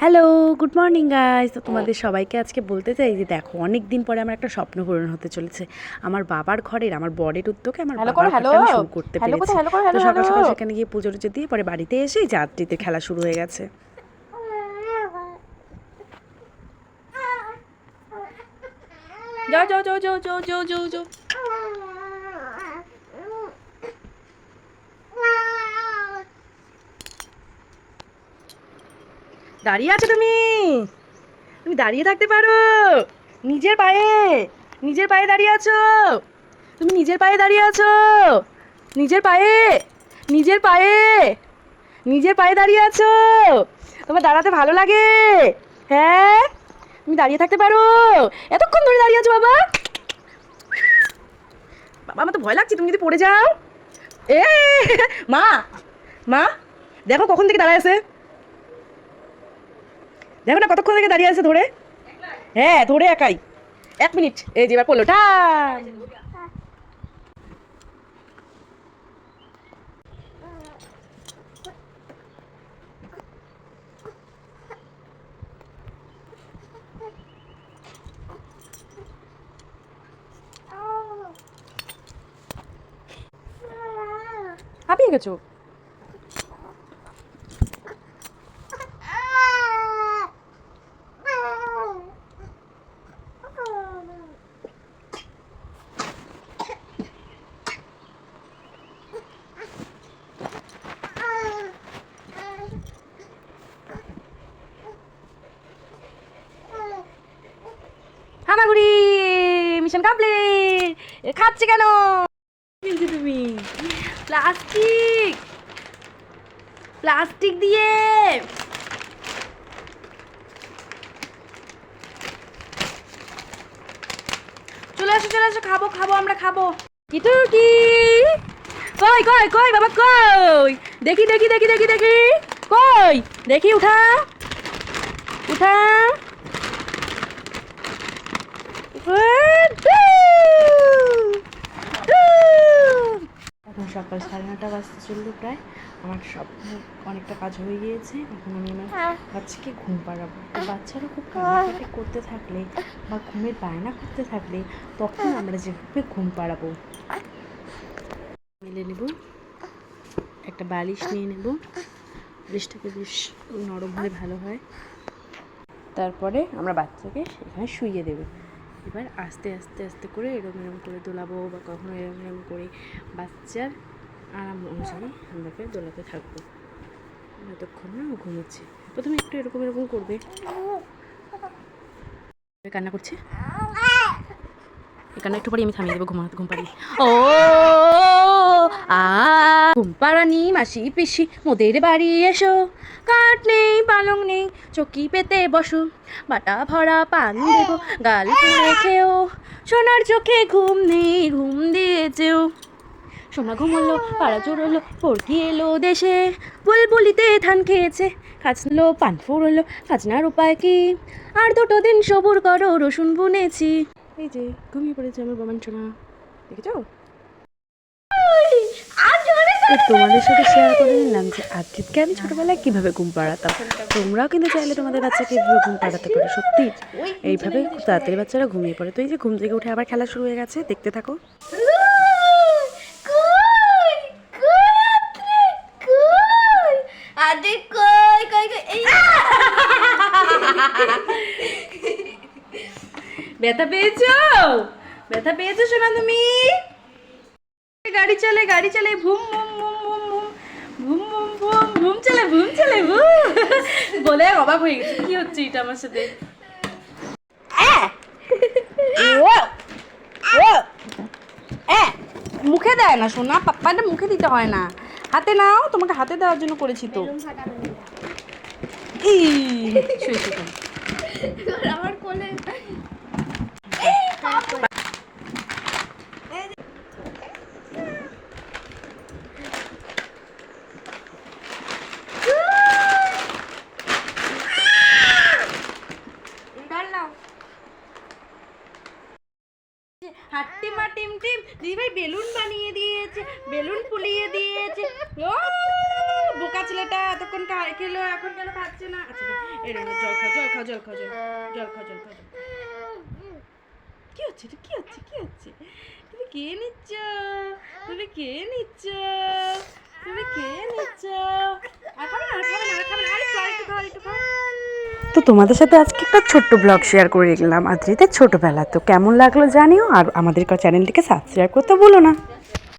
Hello good morning guys তো তোমাদের সবাইকে আজকে বলতে চাই যে দেখো অনেক দিন পরে আমার একটা স্বপ্ন পূরণ হতে চলেছে। আমার বাবার ঘরের আমার বরের উদ্যোগে আমার বাবার ঘরটা শুরু করতে পেরেছি। তো সকাল সকাল সেখানে গিয়ে পুজো টুজো দিয়ে পরে বাড়িতে এসেই যাত্রীতে খেলা শুরু হয়ে গেছে। যাও যাও যাও যাও যাও যাও যাও। দাঁড়িয়ে আছো তুমি? তুমি দাঁড়িয়ে থাকতে পারো। নিজের পায়ে নিজের পায়ে দাঁড়িয়ে আছো। তুমি নিজের পায়ে দাঁড়িয়ে আছো। নিজের পায়ে নিজের পায়ে নিজের পায়ে দাঁড়িয়ে আছো। তোমার দাঁড়াতে ভালো লাগে। হ্যাঁ? তুমি দাঁড়িয়ে থাকতে পারো। এতক্ষণ ধরে দাঁড়িয়ে আছো বাবা। বাবা, আমার তো ভয় লাগছে। তুমি যদি পড়ে যাও। এ, মা মা, দেখো কখন থেকে দাঁড়ায় আছে। দেখো না কতক্ষণ থেকে দাঁড়িয়ে আছে ধরে? হ্যাঁ ধরে একাই। এক মিনিট। এই যে এবার পড়ল। টান হাঁপিয়ে গেছো? মিশন কমপ্লিট খাচ্ছে কেন? তুমি। প্লাস্টিক। প্লাস্টিক দিয়ে। চলে আসো চলে আসো খাব খাব, আমরা খাব। কিটুকি কই কই কই, বাবা, কই? দেখি দেখি দেখি দেখি দেখি। কই? দেখি, উঠা। উঠা। সকাল সাড়ে নটা বাজতে চলল প্রায়। আমার সব অনেকটা কাজ হয়ে গিয়েছে। এখন আমি আমার বাচ্চাকে ঘুম পাড়াবো। বাচ্চারা খুব কান্নাকাটি করতে থাকলে বা ঘুমের বায়না করতে থাকলে তখন আমরা যেভাবে ঘুম পাড়াবো। মেলে নেব। একটা বালিশ নিয়ে নেব। বালিশটাকে বেশ নরম হলে ভালো হয়। তারপরে আমরা বাচ্চাকে সেখানে শুইয়ে দেবো। এবার আস্তে আস্তে আস্তে করে এরম এরম করে দোলাবো বা কখনো এরম এরম করে বাচ্চার আরাম অনুযায়ী আমরাকে দোলাতে থাকব। যতক্ষণ না ও ঘুমোচ্ছে। প্রথমে একটু এরকম এরকম করবে। কান্না করছে? কান্না একটু পরে আমি থামিয়ে দেবো ঘুমাতে ঘুম পারি ও! আ ঘুম পাড়ানি মাসি পিসি, মোদের বাড়ি এসো। কাঠ নেই, পালং নেই, চকি পেতে বসো। বাটা ভরা পান দেবো, গাল পুড়ে খেও। সোনার চোখে ঘুম নেই, ঘুম দিয়েছেও। সোনা ঘুমলো, পাড়া চড়লো পড়কি এলো দেশে। বুলবুলিতে ধান খেয়েছে খাচলো পান ফুরলো, খাজনার উপায় কি? আর দুটো দিন সবুর করো, রসুন বুনেছি। এই যে, ঘুমিয়ে পড়েছে আমার বাবান সোনা দেখেছ? তোমাদের সাথে শেয়ার করে নিলাম যে আদ্রিতকে আমি ছোটবেলায় কীভাবে ঘুম পাড়াতাম। তোমরাও কিন্তু চাইলে তোমাদের বাচ্চাকে এইভাবে ঘুম পাড়াতে পারো সত্যি। এইভাবে তাড়াতাড়ি বাচ্চারা ঘুমিয়ে পড়ে। তো এই যে ঘুম থেকে উঠে আবার খেলা শুরু হয়ে গেছে দেখতে থাকো। ব্যথা পেয়েছ? ব্যথা পেয়েছ শোনা তুমি গাড়ি চলে গাড়ি চলে ভুম ভুম ভুম ভুম ভুম ভুম ভুম ভুম ভুম চলে ভুম চলে ভুম। বলে অবাক হয়ে গেছে কি হচ্ছে এটা আমার সাথে? মুখে দেয় না সোনা পাপ্পাটা মুখে দিতে হয় না। হাতে নাও তোমাকে হাতে দেওয়ার জন্য করেছি তো। আমার টিম টিম দিদি ভাই বেলুন বানিয়ে দিয়েছে বেলুন ফুলিয়ে দিয়েছে। ও বোকা ছেলেটা এতক্ষণ খেলো এখন কেন খাচ্ছে না? আচ্ছা রে, জল খাও জল খাও জল খাও জল জল খাও জল খাও জল। কি হচ্ছে এটা কি হচ্ছে? কি হচ্ছে? তুমি কে নিচ্ছ? তুমি কে নিচ্ছ? তুমি কে নিচ্ছ? খাবে আর খাবে না আর খাবে না আরেকটু আরেকটু খাও আরেকটু খাও তো তোমাদের সাথে আজকে একটা ছোট্ট ব্লগ শেয়ার করে রাখলাম আদ্রিতের ছোটোবেলা তো কেমন লাগল জানিও, আর আমাদের চ্যানেলটিকে সাবস্ক্রাইব করতে ভুলো না।